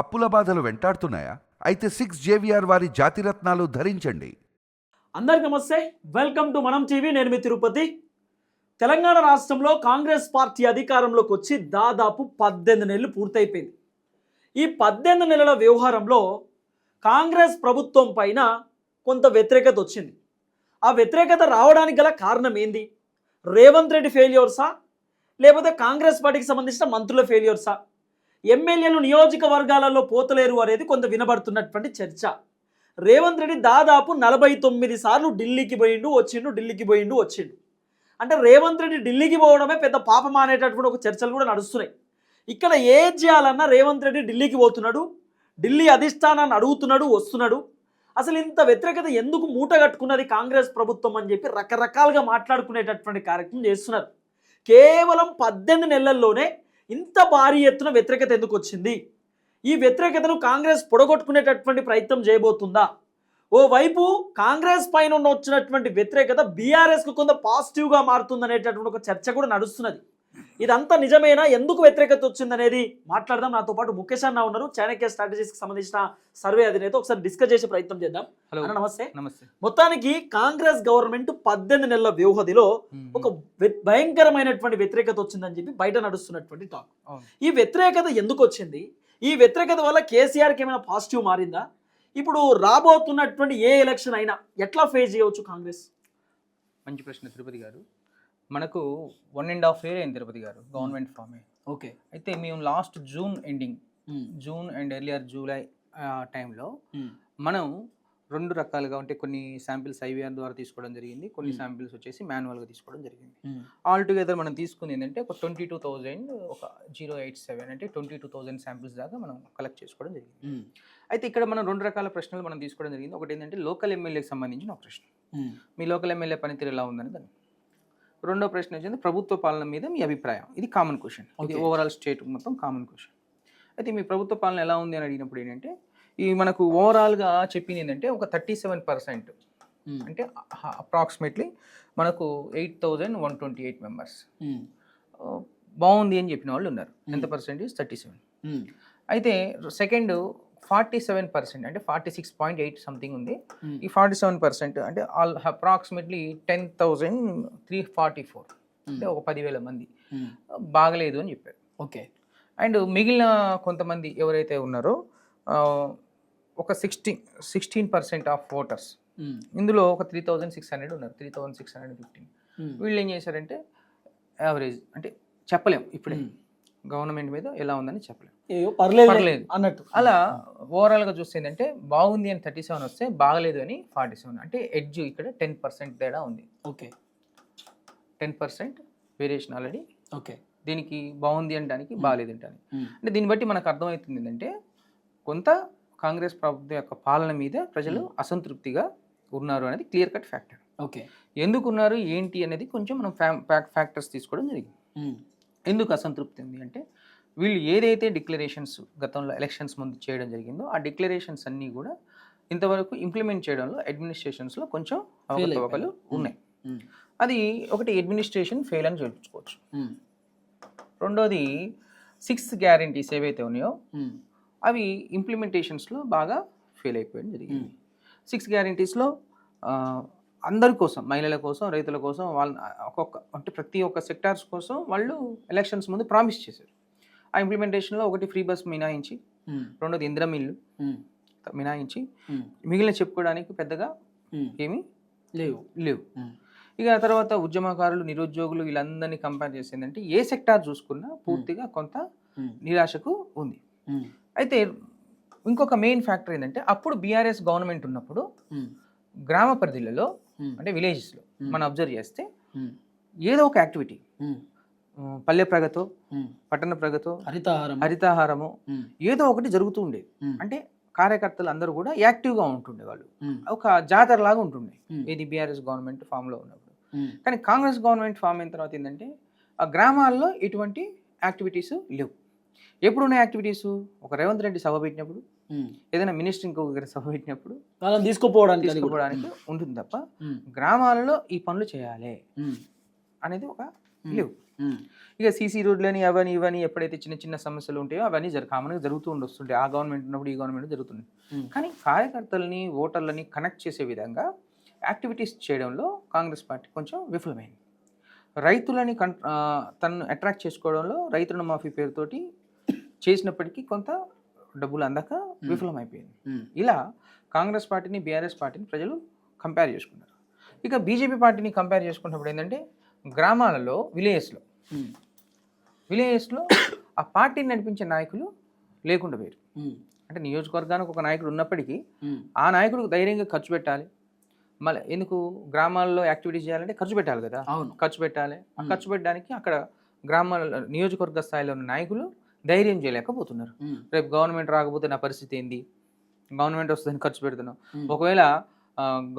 అప్పుల బాధలు వెంటాడుతున్నాయా? అయితే సిక్స్ జేవిఆర్ వారి జాతిరత్నాలు ధరించండి. అందరికి నమస్తే. Welcome to Manam TV. నేను మీ తిరుపతి. తెలంగాణ రాష్ట్రంలో కాంగ్రెస్ పార్టీ అధికారంలోకి వచ్చి దాదాపు పద్దెనిమిది నెలలు పూర్తయిపోయింది. ఈ పద్దెనిమిది నెలల వ్యవహారంలో కాంగ్రెస్ ప్రభుత్వం పైన కొంత వ్యతిరేకత వచ్చింది. ఆ వ్యతిరేకత రావడానికి గల కారణం ఏంది? రేవంత్ రెడ్డి ఫెయిల్యూర్సా లేకపోతే కాంగ్రెస్ పార్టీకి సంబంధించిన మంత్రుల ఫెయిల్యూర్సా ఎమ్మెల్యేలు నియోజకవర్గాలలో పోతలేరు అనేది కొంత వినబడుతున్నటువంటి చర్చ. రేవంత్ రెడ్డి దాదాపు నలభై తొమ్మిది సార్లు ఢిల్లీకి పోయిండు వచ్చిండు ఢిల్లీకి పోయిండు వచ్చిండు. అంటే రేవంత్ రెడ్డి ఢిల్లీకి పోవడమే పెద్ద పాపం అనేటటువంటి ఒక చర్చలు కూడా నడుస్తున్నాయి. ఇక్కడ ఏం చేయాలన్నా రేవంత్ రెడ్డి ఢిల్లీకి పోతున్నాడు ఢిల్లీ అధిష్టానాన్ని అడుగుతున్నాడు వస్తున్నాడు. అసలు ఇంత వ్యతిరేకత ఎందుకు మూట కట్టుకున్నది కాంగ్రెస్ ప్రభుత్వం అని చెప్పి రకరకాలుగా మాట్లాడుకునేటటువంటి కార్యక్రమం చేస్తున్నారు. కేవలం పద్దెనిమిది నెలల్లోనే ఇంత భారీ ఎత్తున వ్యతిరేకత ఎందుకు వచ్చింది? ఈ వ్యతిరేకతను కాంగ్రెస్ పొడగొట్టుకునేటటువంటి ప్రయత్నం చేయబోతుందా? ఓవైపు కాంగ్రెస్ పైన ఉన్న వచ్చినటువంటి వ్యతిరేకత బీఆర్ఎస్కు కొంత పాజిటివ్గా మారుతుందనేటటువంటి ఒక చర్చ కూడా నడుస్తున్నది. ఇదంతా నిజమేనా? ఎందుకు వ్యతిరేకత వచ్చిందనేది మాట్లాడదాం. నాతో పాటు ముఖేష్ అన్న ఉన్నారు. చాణక్య స్ట్రాటజీస్కి సంబంధించిన సర్వే అధినేత ఒకసారి డిస్కస్ చేసే ప్రయత్నం చేద్దాం. హలో. నమస్తే. నమస్తే. మొత్తానికి కాంగ్రెస్ గవర్నమెంట్ పద్దెనిమిది నెలల వ్యవధిలో ఒక భయంకరమైనటువంటి వ్యతిరేకత వచ్చిందని చెప్పి బయట నడుస్తున్నటువంటి టాక్. ఈ వ్యతిరేకత ఎందుకు వచ్చింది? ఈ వ్యతిరేకత వల్ల కేసీఆర్కి ఏమైనా పాజిటివ్ మారిందా? ఇప్పుడు రాబోతున్నటువంటి ఏ ఎలక్షన్ అయినా ఎట్లా ఫేస్ చేయవచ్చు కాంగ్రెస్? మంచి ప్రశ్న తిరుపతి గారు. మనకు వన్ అండ్ హాఫ్ ఇయర్ అయింది తిరుపతి గారు గవర్నమెంట్ ఫామ్ ఓకే. అయితే మేము last June ending June and earlier July టైంలో మనం రెండు రకాలుగా అంటే కొన్ని శాంపిల్స్ ఐవీఆర్ ద్వారా తీసుకోవడం జరిగింది కొన్ని Hmm. శాంపిల్స్ వచ్చేసి మాన్యువల్గా తీసుకోవడం జరిగింది. ఆల్ టుగెదర్ మనం తీసుకుంది ఏంటంటే ఒక ట్వంటీ టూ థౌజండ్ ఒక జీరో ఎయిట్ సెవెన్ అంటే ట్వంటీ టూ థౌజండ్ శాంపిల్స్ దాకా మనం కలెక్ట్ చేసుకోవడం జరిగింది. అయితే ఇక్కడ మనం రెండు రకాల ప్రశ్నలు మనం తీసుకోవడం జరిగింది. ఒకటి ఏంటంటే లోకల్ ఎమ్మెల్యేకి సంబంధించిన ఒక ప్రశ్న. మీ లోకల్ ఎమ్మెల్యే పనితీరు ఎలా ఉందని దాన్ని రెండో ప్రశ్న వచ్చింది ప్రభుత్వ పాలన మీద మీ అభిప్రాయం. ఇది కామన్ క్వశ్చన్ ఇది. ఓవరాల్ స్టేట్ మొత్తం కామన్ క్వశ్చన్ అయితే మీ ప్రభుత్వ పాలన ఎలా ఉంది అని అడిగినప్పుడు ఏంటంటే ఈ మనకు ఓవరాల్గా చెప్పింది ఏంటంటే ఒక థర్టీ సెవెన్ పర్సెంట్ అంటే అప్రాక్సిమేట్లీ మనకు eight thousand one twenty eight members బాగుంది అని చెప్పిన వాళ్ళు ఉన్నారు. ఎంత పర్సెంటేజ్ థర్టీ సెవెన్ అయితే సెకండ్ ఫార్టీ సెవెన్ పర్సెంట్ అంటే forty six point eight something ఉంది. ఈ ఫార్టీ సెవెన్ పర్సెంట్ అంటే all approximately ten thousand three forty four అంటే ఒక పదివేల మంది. బాగలేదు అని చెప్పారు. ఓకే. అండ్ మిగిలిన కొంతమంది ఎవరైతే ఉన్నారో ఒక sixteen sixteen percent of voters ఇందులో ఒక త్రీ థౌజండ్ సిక్స్ హండ్రెడ్ ఉన్నారు. Three thousand six hundred fifteen వీళ్ళు ఏం చేశారంటే యావరేజ్ అంటే చెప్పలేం ఇప్పుడే. గవర్నమెంట్ మీద ఎలా ఉందని చెప్పలేం. పర్లేదు పర్లేదు. అన్నట్టు. అలా ఓవరాల్గా చూస్తే ఏంటంటే బాగుంది అని థర్టీ సెవెన్ వస్తే బాగలేదు అని ఫార్టీ సెవెన్ అంటే ఎడ్జ్ ఇక్కడ టెన్ పర్సెంట్ తేడా ఉంది. Okay. Ten percent variation already okay. దీనికి బాగుంది అనడానికి బాగాలేదు అనడానికి అంటే దీన్ని బట్టి మనకు అర్థమవుతుంది ఏంటంటే కొంత కాంగ్రెస్ ప్రభుత్వం యొక్క పాలన మీద ప్రజలు అసంతృప్తిగా ఉన్నారు అనేది క్లియర్ కట్ ఫ్యాక్టర్ ఓకే. ఎందుకు ఉన్నారు ఏంటి అనేది కొంచెం మనం ఫ్యాక్టర్స్ తీసుకోవడం జరిగింది. ఎందుకు అసంతృప్తి ఉంది అంటే వీళ్ళు ఏదైతే డిక్లరేషన్స్ గతంలో ఎలక్షన్స్ ముందు చేయడం జరిగిందో ఆ డిక్లరేషన్స్ అన్నీ కూడా ఇంతవరకు ఇంప్లిమెంట్ చేయడంలో అడ్మినిస్ట్రేషన్స్లో కొంచెం అవకతవకలు ఉన్నాయి. అది ఒకటి అడ్మినిస్ట్రేషన్ ఫెయిల్ అని చెప్పుకోవచ్చు రెండోది సిక్స్ గ్యారంటీస్ ఏవైతే ఉన్నాయో అవి ఇంప్లిమెంటేషన్స్లో బాగా ఫెయిల్ అయిపోయడం జరిగింది. సిక్స్ గ్యారంటీస్లో అందరి కోసం మహిళల కోసం రైతుల కోసం వాళ్ళ ఒక్కొక్క అంటే ప్రతి ఒక్క సెక్టార్స్ కోసం వాళ్ళు ఎలక్షన్స్ ముందు ప్రామిస్ చేశారు. ఆ ఇంప్లిమెంటేషన్లో ఒకటి ఫ్రీ బస్ మినాయించి రెండోది ఇంద్రం ఇల్లు మినాయించి మిగిలిన చెప్పుకోవడానికి పెద్దగా ఏమీ లేవు. లేవు. ఇక తర్వాత ఉద్యమకారులు నిరుద్యోగులు వీళ్ళందరినీ కంపేర్ చేసిందంటే ఏ సెక్టార్ చూసుకున్నా పూర్తిగా కొంత నిరాశకు ఉంది. అయితే ఇంకొక మెయిన్ ఫ్యాక్టర్ ఏంటంటే అప్పుడు బీఆర్ఎస్ గవర్నమెంట్ ఉన్నప్పుడు గ్రామ పరిధిలలో అంటే విలేజెస్లో మనం అబ్జర్వ్ చేస్తే ఏదో ఒక యాక్టివిటీ. పల్లె ప్రగతో పట్టణ ప్రగతో హరితహారం హరితాహారము ఏదో ఒకటి జరుగుతూ ఉండేది అంటే కార్యకర్తలు అందరూ కూడా యాక్టివ్గా ఉంటుండే వాళ్ళు. ఒక జాతర లాగా ఉంటుండే ఇది బీఆర్ఎస్ గవర్నమెంట్ ఫామ్లో ఉన్నప్పుడు. కానీ కాంగ్రెస్ గవర్నమెంట్ ఫామ్ అయిన తర్వాత ఏంటంటే ఆ గ్రామాల్లో ఎటువంటి యాక్టివిటీస్ లేవు. ఎప్పుడు ఉన్న యాక్టివిటీస్? ఒక రేవంత్ రెడ్డి సభ పెట్టినప్పుడు? ఏదైనా మినిస్టర్ ఇంకొక సభ పెట్టినప్పుడు వాళ్ళని తీసుకుపోవడానికి. తీసుకోవడానికి ఉంటుంది తప్ప గ్రామాలలో ఈ పనులు చేయాలి అనేది ఒక లేవు. ఇక సీసీ రోడ్లని అవన్నీ ఇవన్నీ ఎప్పుడైతే చిన్న చిన్న సమస్యలు ఉంటాయో అవన్నీ జరు కామన్గా జరుగుతూ ఉండొస్తుంటాయి. ఆ గవర్నమెంట్ ఉన్నప్పుడు ఈ గవర్నమెంట్ జరుగుతుంది. కానీ కార్యకర్తల్ని ఓటర్లని కనెక్ట్ చేసే విధంగా యాక్టివిటీస్ చేయడంలో కాంగ్రెస్ పార్టీ కొంచెం విఫలమైంది. రైతులని కన్ తనను అట్రాక్ట్ చేసుకోవడంలో రైతు రుణమాఫీ పేరుతోటి చేసినప్పటికీ కొంత డబ్బులు అందక విఫలమైపోయింది. ఇలా కాంగ్రెస్ పార్టీని బీఆర్ఎస్ పార్టీని ప్రజలు కంపేర్ చేసుకున్నారు. ఇక బీజేపీ పార్టీని కంపేర్ చేసుకున్నప్పుడు ఏంటంటే గ్రామాలలో విలేజెస్లో విలేజెస్లో ఆ పార్టీని నడిపించే నాయకులు లేకుండా పోయారు. అంటే నియోజకవర్గానికి ఒక నాయకుడు ఉన్నప్పటికీ ఆ నాయకుడు ధైర్యంగా ఖర్చు పెట్టాలి. మళ్ళీ ఎందుకు? గ్రామాల్లో యాక్టివిటీస్ చేయాలంటే ఖర్చు పెట్టాలి కదా. అవును. ఖర్చు పెట్టాలి. ఖర్చు పెట్టడానికి అక్కడ గ్రామాల నియోజకవర్గ స్థాయిలో ఉన్న నాయకులు ధైర్యం చేయలేకపోతున్నారు. రేపు గవర్నమెంట్ రాకపోతే నా పరిస్థితి ఏంది? గవర్నమెంట్ వస్తుందని ఖర్చు పెడుతున్నాం ఒకవేళ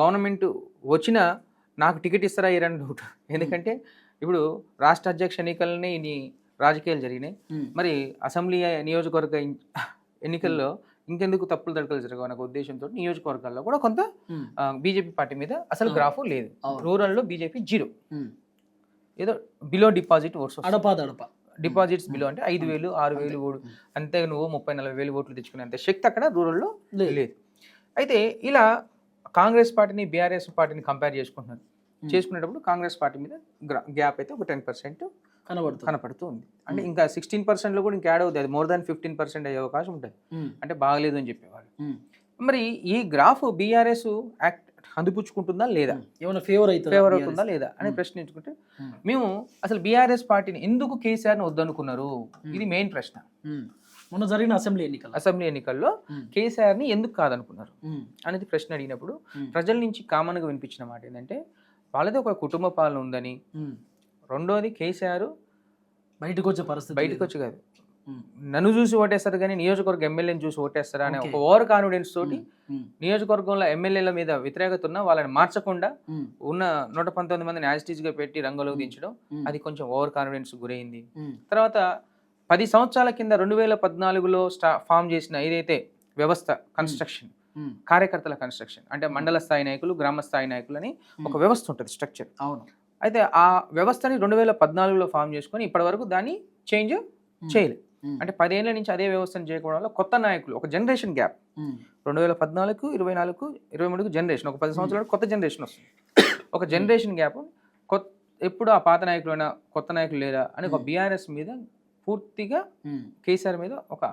గవర్నమెంట్ వచ్చినా నాకు టికెట్ ఇస్తారా ఇరని డౌట్ ఎందుకంటే ఇప్పుడు రాష్ట్ర అధ్యక్ష ఎన్నికలనే ఇన్ని రాజకీయాలు జరిగినాయి. మరి అసెంబ్లీ నియోజకవర్గ ఎన్- ఎన్నికల్లో ఇంకెందుకు తప్పులు తడకలు జరగవు అనే ఉద్దేశంతో నియోజకవర్గాల్లో కూడా కొంత బీజేపీ పార్టీ మీద అసలు. గ్రాఫ్ లేదు. రూరల్లో బీజేపీ జీరో. ఏదో బిలో డిపాజిట్ ఓట్స్ అడపా దడప డిపాజిట్స్ బిలో అంటే ఐదు వేలు ఆరు వేలు ఓడు. అంతే నువ్వు ముప్పై నలభై వేలు ఓట్లు తెచ్చుకునేంత శక్తి అక్కడ రూరల్లో లేదు. అయితే ఇలా కాంగ్రెస్ పార్టీని బీఆర్ఎస్ పార్టీని కంపేర్ చేసుకుంటున్నారు. చేసుకునేటప్పుడు కాంగ్రెస్ పార్టీ మీద గ్యాప్ అయితే ఒక టెన్ పర్సెంట్ కనబడుతుంది. కనపడుతూ ఉంది అంటే. ఇంకా సిక్స్టీన్ పర్సెంట్లో కూడా ఇంకా యాడ్ అవుతుంది అది మోర్ దాన్ ఫిఫ్టీన్ పర్సెంట్ అయ్యే అవకాశం ఉంటుంది అంటే బాగలేదు అని చెప్పేవాళ్ళు. మరి ఈ గ్రాఫ్ బీఆర్ఎస్ యాక్ట్ అందిపుచ్చుకుంటుందా లేదా. ఏమైనా ఫేవర్ అవుతుంది ఫేవర్ అవుతుందా లేదా అని. ప్రశ్నించుకుంటే. మేము అసలు బీఆర్ఎస్ పార్టీని ఎందుకు కేసీఆర్ని వద్దనుకున్నారు. ఇది మెయిన్ ప్రశ్న. మొన్న జరిగిన అసెంబ్లీ ఎన్నికల అసెంబ్లీ ఎన్నికల్లో కేసీఆర్ని ఎందుకు కాదనుకున్నారు అనేది ప్రశ్న అడిగినప్పుడు ప్రజల నుంచి కామన్గా వినిపించిన మాట ఏంటంటే వాళ్ళది ఒక కుటుంబ పాలన ఉందని. రెండోది కేసీఆర్ బయటకు వచ్చే పరిస్థితి బయటకు. వచ్చి కాదు నన్ను చూసి ఓటేస్తారు కానీ నియోజకవర్గ ఎమ్మెల్యేని చూసి ఓటేస్తారా అనే ఒక. ఓవర్ కాన్ఫిడెన్స్ తోటి నియోజకవర్గంలో ఎమ్మెల్యేల మీద వ్యతిరేకత ఉన్న వాళ్ళని మార్చకుండా ఉన్న నూట పంతొమ్మిది మందిని యాజిటీస్గా పెట్టి రంగంలోకి. దించడం అది కొంచెం ఓవర్ కాన్ఫిడెన్స్ గురైంది. తర్వాత పది సంవత్సరాల కింద రెండు వేల పద్నాలుగులో స్టా ఫామ్ చేసిన ఏదైతే వ్యవస్థ కన్స్ట్రక్షన్ కార్యకర్తల కన్స్ట్రక్షన్ అంటే మండల స్థాయి నాయకులు గ్రామ స్థాయి నాయకులు అని ఒక. వ్యవస్థ ఉంటుంది స్ట్రక్చర్. అవును. అయితే ఆ వ్యవస్థని రెండు వేల పద్నాలుగులో ఫామ్ చేసుకొని ఇప్పటి వరకు దాన్ని చేంజ్ చేయలేదు. అంటే పదేళ్ళ నుంచి అదే వ్యవస్థను చేయకపోవడం వల్ల కొత్త నాయకులు ఒక జనరేషన్ గ్యాప్. రెండు వేల పద్నాలుగు ఇరవై నాలుగు ఇరవై మూడుకు జనరేషన్. ఒక పది సంవత్సరాలు కొత్త జనరేషన్ వస్తుంది. ఒక జనరేషన్ గ్యాప్. కొత్త ఎప్పుడు ఆ పాత నాయకులు అయినా కొత్త నాయకులు లేదా అని ఒక. బీఆర్ఎస్ మీద పూర్తిగా. కేసీఆర్ మీద ఒక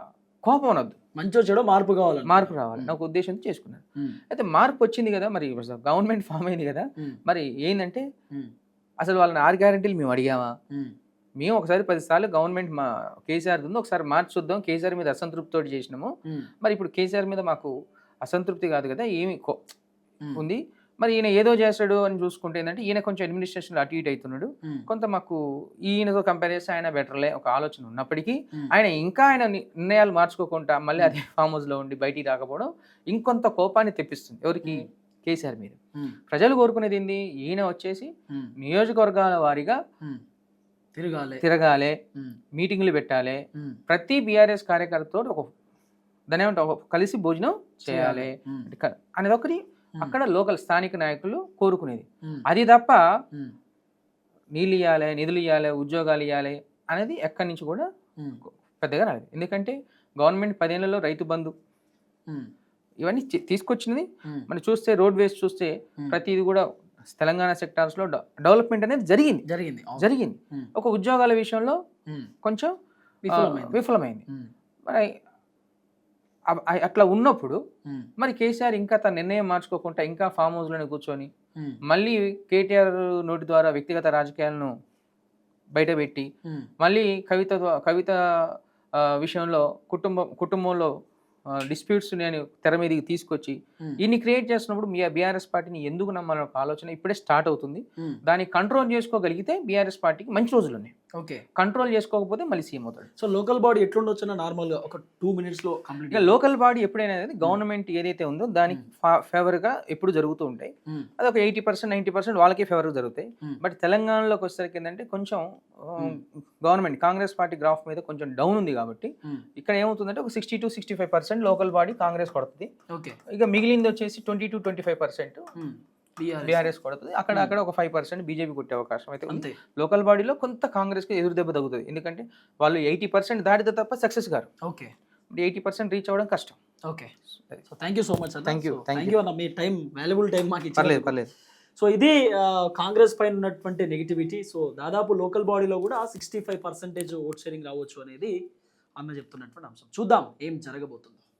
కోపం అనొద్దు. మంచో చెడో మార్పు కావాలి మార్పు రావాలి. నాకు ఉద్దేశంతో చేసుకున్నాను. అయితే మార్పు వచ్చింది కదా మరి గవర్నమెంట్ ఫామ్ అయింది కదా మరి ఏంటంటే అసలు వాళ్ళని ఆరు గ్యారంటీలు మేము అడిగామా? మేము ఒకసారి పదిసార్లు గవర్నమెంట్ మా కేసీఆర్ ఉంది. ఒకసారి మార్చి చూద్దాం. కేసీఆర్ మీద అసంతృప్తితో చేసినాము. మరి ఇప్పుడు కేసీఆర్ మీద మాకు అసంతృప్తి కాదు కదా ఏమి ఉంది. మరి ఈయన ఏదో చేస్తాడు అని చూసుకుంటే ఏంటంటే ఈయన కొంచెం అడ్మినిస్ట్రేషన్లో అటు ఇటు అవుతున్నాడు. కొంత మాకు ఈయనతో కంపేర్ చేస్తే ఆయన బెటర్లే ఒక ఆలోచన ఉన్నప్పటికీ ఆయన ఇంకా ఆయన నిర్ణయాలు మార్చుకోకుండా మళ్ళీ అదే ఫామ్ హౌస్లో ఉండి బయటికి రాకపోవడం ఇంకొంత కోపాన్ని తెప్పిస్తుంది ఎవరికి. కేసీఆర్ మీద. ప్రజలు కోరుకునేది ఏంది? ఈయన వచ్చేసి నియోజకవర్గాల వారీగా. తిరగాలి. తిరగాలి. మీటింగ్లు పెట్టాలి. ప్రతి బీఆర్ఎస్ కార్యకర్తతో ఒక దాని కలిసి భోజనం చేయాలి. అనేది ఒకటి అక్కడ లోకల్ స్థానిక నాయకులు కోరుకునేది. అది తప్ప నీళ్ళు ఇవ్వాలి నిధులు ఇవ్వాలి ఉద్యోగాలు ఇవ్వాలి అనేది ఎక్కడి నుంచి కూడా పెద్దగా రాలేదు. ఎందుకంటే గవర్నమెంట్ పదేళ్ళలో రైతు బంధు ఇవన్నీ తీసుకొచ్చినది. మనం చూస్తే రోడ్ వేస్ చూస్తే. ప్రతిది కూడా తెలంగాణ సెక్టార్స్లో డెవలప్మెంట్ అనేది జరిగింది. జరిగింది. జరిగింది. ఒక ఉద్యోగాల విషయంలో కొంచెం విఫలమైంది. మరి అట్లా ఉన్నప్పుడు మరి కేసీఆర్ ఇంకా తన నిర్ణయం మార్చుకోకుండా ఇంకా ఫామ్ హౌస్లోనే కూర్చొని ఉమ్, మళ్ళీ కేటీఆర్ నోటి ద్వారా వ్యక్తిగత రాజకీయాలను బయటపెట్టి మళ్ళీ కవిత కవిత విషయంలో కుటుంబం కుటుంబంలో డిస్ప్యూట్స్ నేను తెర మీదకి తీసుకొచ్చి ఇన్ని క్రియేట్ చేస్తున్నప్పుడు మీ బీఆర్ఎస్ పార్టీని ఎందుకు నమ్మాలనే ఆలోచన ఇప్పుడే స్టార్ట్ అవుతుంది. దాన్ని కంట్రోల్ చేసుకోగలిగితే బీఆర్ఎస్ పార్టీకి మంచి రోజులు ఉన్నాయి. ఓకే. కంట్రోల్ చేసుకోకపోతే మళ్ళీ సీఎం అవుతాడు. సో లోకల్ బాడీ ఎట్లుండొచ్చు నార్మల్గా ఒక టూ మినిట్స్లో కంప్లీట్ ఇక లోకల్ బాడీ ఎప్పుడైనా గవర్నమెంట్ ఏదైతే ఉందో దానికి ఫేవర్గా ఎప్పుడు జరుగుతూ ఉంటాయి. అది ఒక ఎయిటీ పర్సెంట్ నైంటీ పర్సెంట్ వాళ్ళకే ఫేవర్గా జరుగుతాయి. బట్ తెలంగాణలోకి వచ్చేసరికి ఏంటంటే కొంచెం. గవర్నమెంట్ కాంగ్రెస్ పార్టీ గ్రాఫ్ మీద కొంచెం డౌన్ ఉంది కాబట్టి ఇక్కడ ఏమవుతుందంటే ఒక sixty to sixty five percent local body Congress కొడుతుంది. ఓకే. ఇక మిగిలింది వచ్చేసి twenty to twenty five percent. BRS. కొడుతుంది. అక్కడ. అక్కడ ఒక ఫైవ్ పర్సెంట్ బీజేపీ కొట్టే అవకాశం అయితే ఉంది. లోకల్ బాడీలో కొంత కాంగ్రెస్కి ఎదురు దెబ్బ తగ్గుతుంది. ఎందుకంటే వాళ్ళు ఎయిటీ పర్సెంట్ దాటితే తప్ప సక్సెస్ గారు. ఓకే. ఎయిటీ పర్సెంట్ రీచ్ అవ్వడం కష్టం. Okay. So thank you so much you, thank thank you అన్న మీ టైం వాల్యుబుల్ టైం మాకు పర్లేదు పర్లేదు. సో ఇది కాంగ్రెస్ పైన ఉన్నటువంటి నెగిటివిటీ సో దాదాపు లోకల్ బాడీలో కూడా sixty five percentage vote sharing రావచ్చు అనేది అన్న చెప్తున్నటువంటి అంశం. చూద్దాం ఏం జరగబోతుంది.